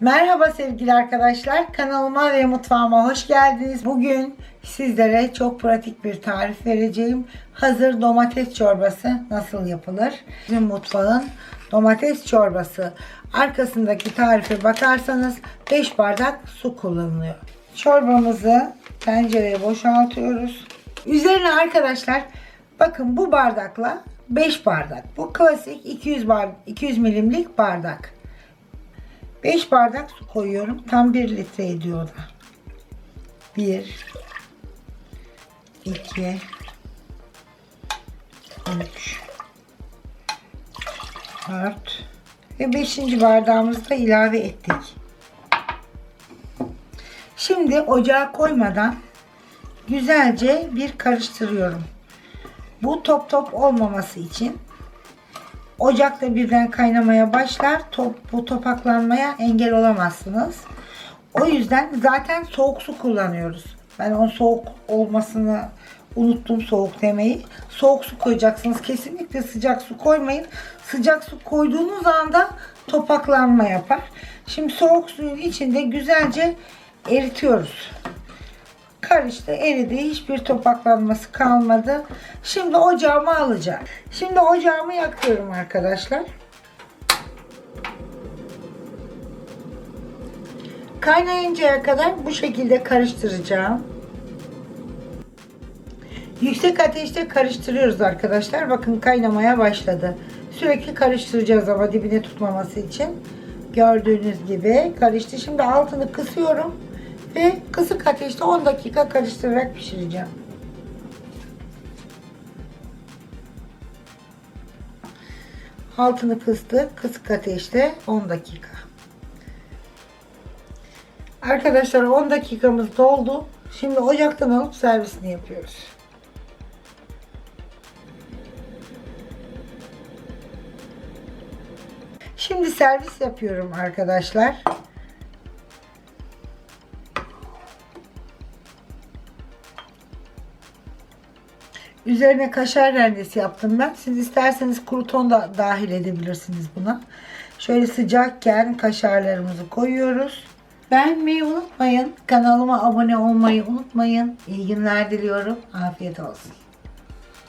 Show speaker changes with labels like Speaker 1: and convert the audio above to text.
Speaker 1: Merhaba sevgili arkadaşlar. Kanalıma ve mutfağıma hoş geldiniz. Bugün sizlere çok pratik bir tarif vereceğim. Hazır domates çorbası nasıl yapılır? Bizim mutfağın domates çorbası. Arkasındaki tarife bakarsanız 5 bardak su kullanılıyor. Çorbamızı tencereye boşaltıyoruz. Üzerine arkadaşlar bakın bu bardakla 5 bardak. Bu klasik 200 bar 200 milimlik bardak. 5 bardak su koyuyorum. Tam 1 litre ediyor da. 1 2 3 4 ve 5. bardağımızı da ilave ettik. Şimdi ocağa koymadan güzelce bir karıştırıyorum. Bu top top olmaması için Ocakta birden kaynamaya başlar. Top, bu topaklanmaya engel olamazsınız. O yüzden zaten soğuk su kullanıyoruz. Ben onun soğuk olmasını unuttum soğuk demeyi. Soğuk su koyacaksınız. Kesinlikle sıcak su koymayın. Sıcak su koyduğunuz anda topaklanma yapar. Şimdi soğuk suyun içinde güzelce eritiyoruz. Karıştı, eridi. Hiçbir topaklanması kalmadı. Şimdi ocağımı alacağım. Şimdi ocağımı yakıyorum arkadaşlar. Kaynayıncaya kadar bu şekilde karıştıracağım. Yüksek ateşte karıştırıyoruz arkadaşlar. Bakın kaynamaya başladı. Sürekli karıştıracağız ama dibine tutmaması için. Gördüğünüz gibi karıştı. Şimdi altını kısıyorum ve kısık ateşte 10 dakika karıştırarak pişireceğim. Altını kıstık. Kısık ateşte 10 dakika. Arkadaşlar 10 dakikamız doldu. Şimdi ocaktan alıp servisini yapıyoruz. Şimdi servis yapıyorum arkadaşlar. Üzerine kaşar rendesi yaptım ben. Siz isterseniz kruton da dahil edebilirsiniz buna. Şöyle sıcakken kaşarlarımızı koyuyoruz. Beğenmeyi unutmayın. Kanalıma abone olmayı unutmayın. İyi günler diliyorum. Afiyet olsun.